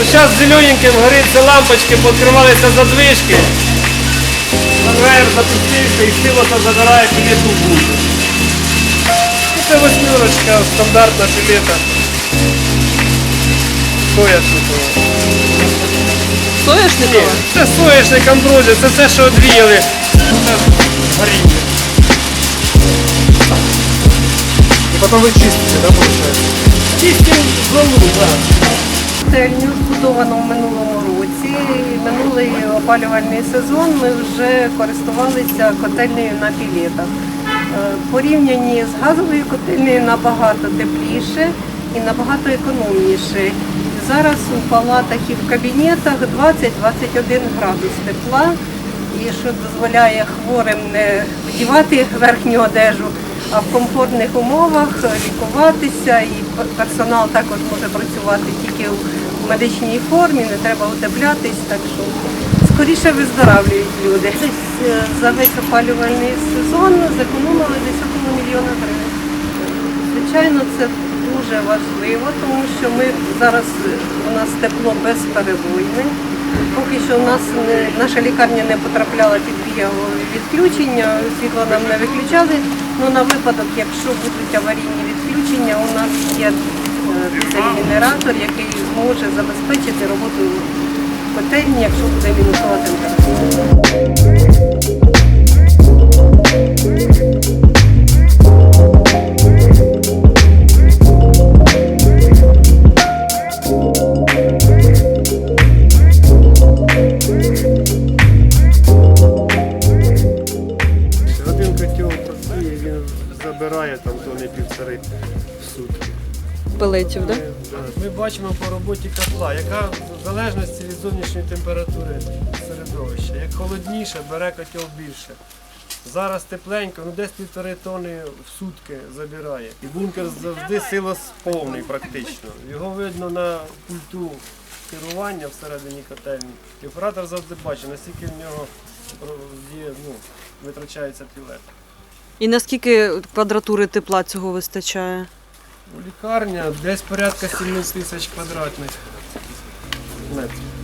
Ну, зараз зелененьким гориться лампочки, пооткривалися задвижки. Конвейер запустився і силоса забирає пілету в. І Це восьмерочка, стандартна пілета. Сояшникова. Соняшникова? Ні, це соняшник амброзія, це все, що одвіяли. Це горіння. И потом вы чистите, да, получается? Чистим золу, так. Котельню збудовано в минулому році. Минулий опалювальний сезон ми вже користувалися котельнею на пілетах. Е, Порівняні з газовою котельнею набагато тепліше і набагато економніше. Зараз у палатах і в кабінетах 20-21 градус тепла, і що дозволяє хворим не вдівати верхню одежу, в комфортних умовах лікуватися, і персонал також може працювати тільки в медичній формі, не треба утеплятись, так що скоріше виздоравлюють люди. Е, за весь опалювальний сезон зекономили десь около мільйона гривень. Звичайно, це дуже важливо, тому що ми зараз е, у нас тепло безперебойне. Поки що у нас наша лікарня не потрапляла під пігове відключення, світло нам не виключали. Ну на випадок, якщо будуть аварійні відключення, у нас є е, дизель-генератор, який зможе забезпечити роботу котельні, якщо буде мінусова температура. Забирає там тони півтори в сутки. Пелетів, да? Ми бачимо по роботі котла, яка в залежності від зовнішньої температури середовища. Як холодніше, бере котел більше. Зараз тепленько, ну десь півтори тони в сутки забирає. І бункер завжди силос повний практично. Його видно на пульту керування всередині котельні. І оператор завжди бачить, наскільки в нього є, ну, витрачається пілет. І наскільки квадратури тепла цього вистачає? Лікарня десь порядка 7 тисяч квадратних метрів.